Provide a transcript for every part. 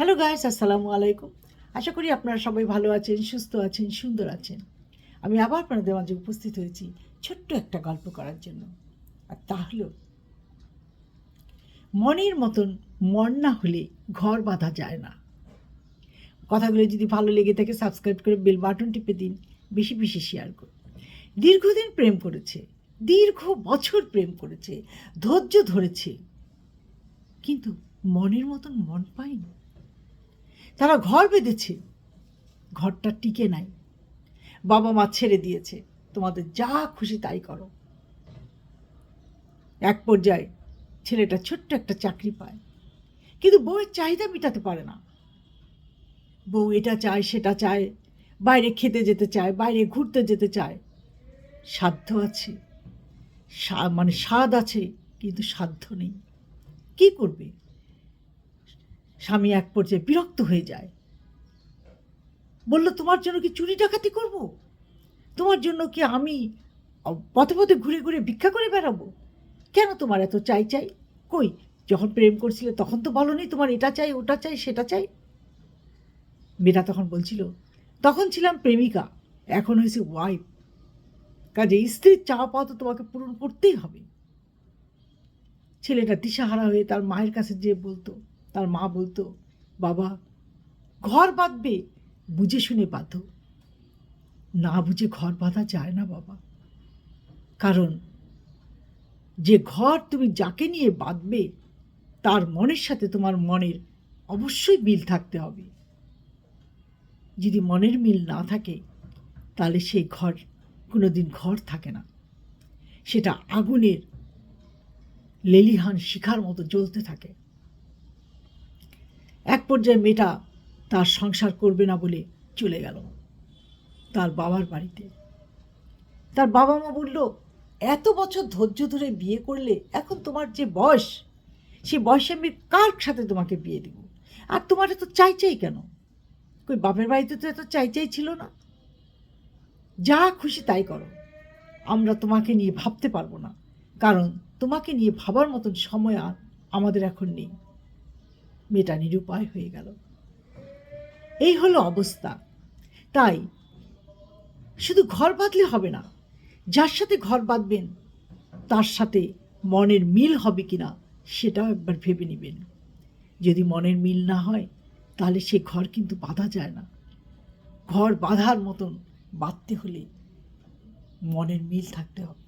Hello guys আসসালামু আলাইকুম আশা করি আপনারা সবাই ভালো আছেন, সুস্থ আছেন, সুন্দর আছেন। আমি আবার আপনাদের মাঝে উপস্থিত হয়েছি ছোট্ট একটা গল্প করার জন্য। আর তা মনের মতন মন না হলে ঘর বাঁধা যায় না। কথাগুলো যদি ভালো লেগে থাকে সাবস্ক্রাইব করে বেল বাটন টিপে দিন, বেশি বেশি শেয়ার করুন। দীর্ঘদিন প্রেম করেছে, দীর্ঘ বছর প্রেম করেছে, ধৈর্য ধরেছে। কিন্তু মনের মতন মন পায়নি। তারা ঘর বেঁধেছে। ঘরটা টিকে নাই। বাবা মা ছেড়ে দিয়েছে। তোমাদের যা খুশি তাই করো। এক পর্যায়ে ছেলেটা ছোট্ট একটা চাকরি পায়, কিন্তু বউয়ের চাহিদা মেটাতে পারে না। বউ এটা চায়, সেটা চায়, বাইরে খেতে যেতে চায়, বাইরে ঘুরতে যেতে চায়। সাধ্য আছে। মানে স্বাদ আছে, কিন্তু সাধ্য নেই। কি করবে? স্বামী এক পর্যায়ে বিরক্ত হয়ে যায়। বলল, তোমার জন্য কি চুরি ডাকাতি করব? তোমার জন্য কি আমি পথে পথে ঘুরে ঘুরে ভিক্ষা করে বেড়াবো? কেন তোমার এত চাই চাই? কই, যখন প্রেম করছিলে তখন তো বলনি তোমার এটা চাই, ওটা চাই, সেটা চাই? মেয়েটা তখন বলছিল, তখন ছিলাম প্রেমিকা, এখন হয়েছে ওয়াইফ কাজে স্ত্রীর চাওয়া পাওয়া তো তোমাকে পূরণ করতেই হবে। ছেলেটা দিশাহারা হয়ে তার মায়ের কাছে যেয়ে বলতো তার মা বলতো, বাবা, ঘর বাঁধবে, বুঝে শুনে বাঁধো। না বুঝে ঘর বাঁধা যায় না বাবা। কারণ যে ঘর তুমি যাকে নিয়ে বাঁধবে, তার মনের সাথে তোমার মনের অবশ্যই মিল থাকতে হবে। যদি মনের মিল না থাকে, তাহলে সেই ঘর কোনো দিন ঘর থাকে না। সেটা আগুনের লেলিহান শিখার মতো জ্বলতে থাকে। এক পর্যায়ে মেয়েটা তার সংসার করবে না বলে চলে গেল তার বাবার বাড়িতে। তার বাবা মা বলল, এত বছর ধৈর্য ধরে বিয়ে করলে এখন তোমার যে বয়স, সে বয়সে আমি কার সাথে তোমাকে বিয়ে দেব? আর তোমার এত চাই চাই কেন? কই, বাপের বাড়িতে তো এত চাই চাই ছিল না। যা খুশি তাই করো। আমরা তোমাকে নিয়ে ভাবতে পারব না, কারণ তোমাকে নিয়ে ভাবার মতন সময় আর আমাদের এখন নেই। মেয়েটা নিরুপায় হয়ে গেল। এই হলো অবস্থা। তাই শুধু ঘর বাঁধলে হবে না, যার সাথে ঘর বাঁধবেন, তার সাথে মনের মিল হবে কি না সেটাও একবার ভেবে নেবেন। যদি মনের মিল না হয়, তাহলে সে ঘর কিন্তু বাঁধা যায় না। ঘর বাঁধার মতন বাঁধতে হলে মনের মিল থাকতে হবে।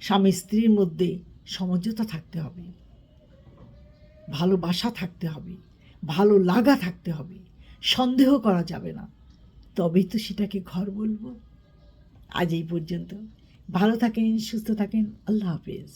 স্বামী স্ত্রীর মধ্যে সমঝোতা থাকতে হবে। ভালোবাসা থাকতে হবে, ভালো লাগা থাকতে হবে, সন্দেহ করা যাবে না। তবেই তো সেটাকে ঘর বলব। আজ এই পর্যন্ত। ভালো থাকেন, সুস্থ থাকেন। আল্লাহ হাফেজ।